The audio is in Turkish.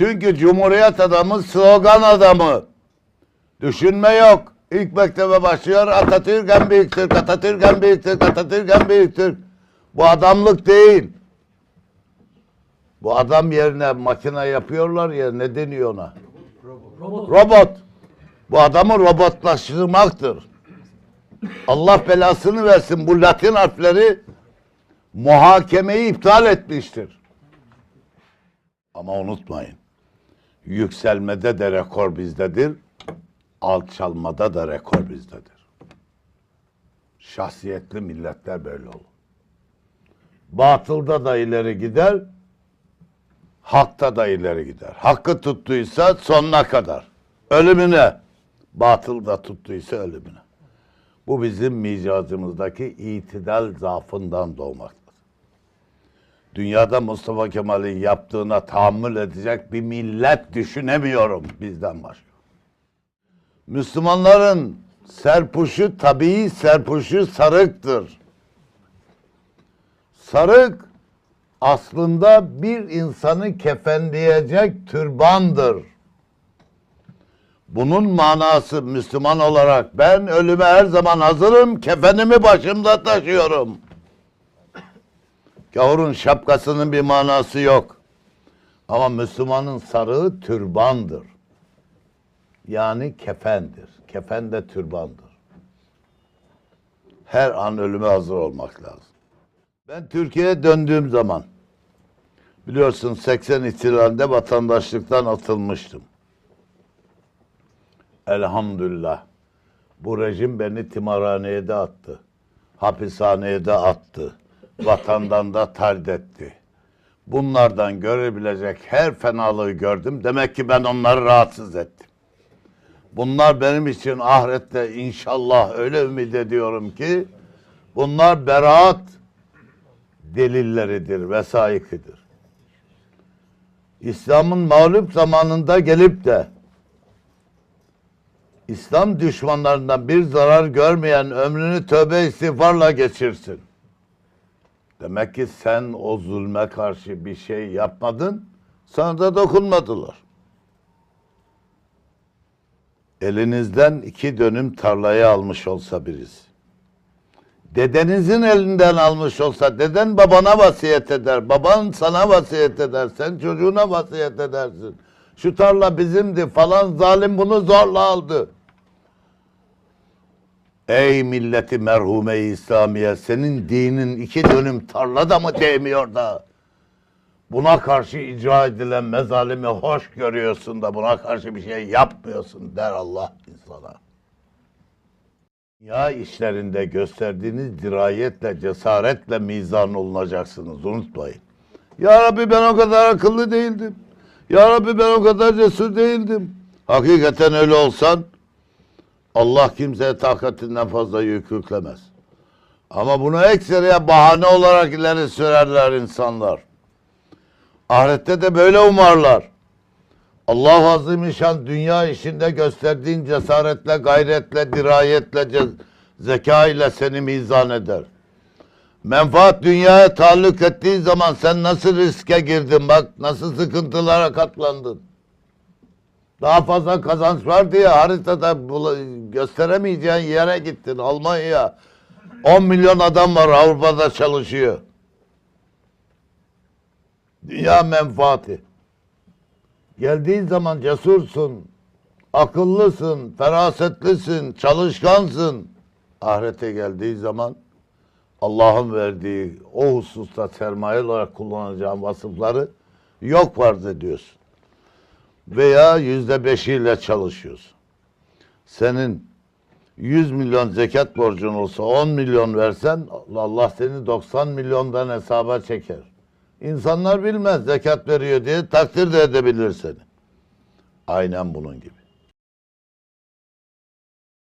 Çünkü Cumhuriyet adamı slogan adamı. Düşünme yok. İlk mektebe başlıyor Atatürk en büyük Türk, Atatürk en büyük Türk, Atatürk en büyük Türk. Bu adamlık değil. Bu adam yerine makine yapıyorlar ya ne deniyor ona? Robot. Bu adamı robotlaştırmaktır. Allah belasını versin bu Latin harfleri muhakemeyi iptal etmiştir. Ama unutmayın. Yükselmede de rekor bizdedir. Alçalmada da rekor bizdedir. Şahsiyetli milletler böyle olur. Batılda da ileri gider, hakta da ileri gider. Hakkı tuttuysa sonuna kadar. Ölümüne. Batılda tuttuysa ölümüne. Bu bizim micazımızdaki itidal zaafından doğmaktadır. Dünyada Mustafa Kemal'in yaptığına tahammül edecek bir millet düşünemiyorum bizden başka. Müslümanların serpuşu tabii serpuşu sarıktır. Sarık aslında bir insanı kefenleyecek türbandır. Bunun manası Müslüman olarak ben ölüme her zaman hazırım, kefenimi başımda taşıyorum. Gavurun şapkasının bir manası yok. Ama Müslümanın sarığı türbandır. Yani kefendir. Kefen de türbandır. Her an ölüme hazır olmak lazım. Ben Türkiye'ye döndüğüm zaman biliyorsun 80 ihtilalinde vatandaşlıktan atılmıştım. Elhamdülillah. Bu rejim beni timarhaneye de attı. Hapishaneye de attı. Vatandan da tard etti. Bunlardan görebilecek her fenalığı gördüm. Demek ki ben onları rahatsız ettim. Bunlar benim için ahirette inşallah öyle ümit ediyorum ki bunlar beraat delilleridir, vesaikidir. İslam'ın mağlup zamanında gelip de İslam düşmanlarından bir zarar görmeyen ömrünü tövbe istiğfarla geçirsin. Demek ki sen o zulme karşı bir şey yapmadın, sana da dokunmadılar. Elinizden iki dönüm tarlayı almış olsa birisi. Dedenizin elinden almış olsa, deden babana vasiyet eder, baban sana vasiyet eder, sen çocuğuna vasiyet edersin. Şu tarla bizimdi falan zalim bunu zorla aldı. Ey milleti merhume İslamiye senin dinin iki dönüm tarla da mı değmiyor da buna karşı icra edilen mezalimi hoş görüyorsun da buna karşı bir şey yapmıyorsun der Allah insana. Ya işlerinde gösterdiğiniz dirayetle, cesaretle mizan olunacaksınız unutmayın. Ya Rabbi ben o kadar akıllı değildim. Ya Rabbi ben o kadar cesur değildim. Hakikaten öyle olsan Allah kimseye takatinden fazla yük yüklemez. Ama bunu ekseriye bahane olarak ileri sürerler insanlar. Ahirette de böyle umarlar. Allah Azimüşşan dünya işinde gösterdiğin cesaretle, gayretle, dirayetle, zeka ile seni mizan eder. Menfaat dünyaya taalluk ettiği zaman sen nasıl riske girdin bak, nasıl sıkıntılara katlandın. Daha fazla kazanç var diye haritada gösteremeyeceğin yere gittin Almanya. 10 milyon adam var Avrupa'da çalışıyor. Dünya menfaati. Geldiğin zaman cesursun, akıllısın, ferasetlisin, çalışkansın. Ahirete geldiği zaman Allah'ın verdiği o hususta sermaye olarak kullanacağın vasıfları yok farz ediyorsun veya yüzde beşiyle çalışıyorsun. Senin 100 milyon zekat borcun olsa 10 milyon versen Allah seni 90 milyondan hesaba çeker. İnsanlar bilmez zekat veriyor diye takdir de edebilir seni. Aynen bunun gibi.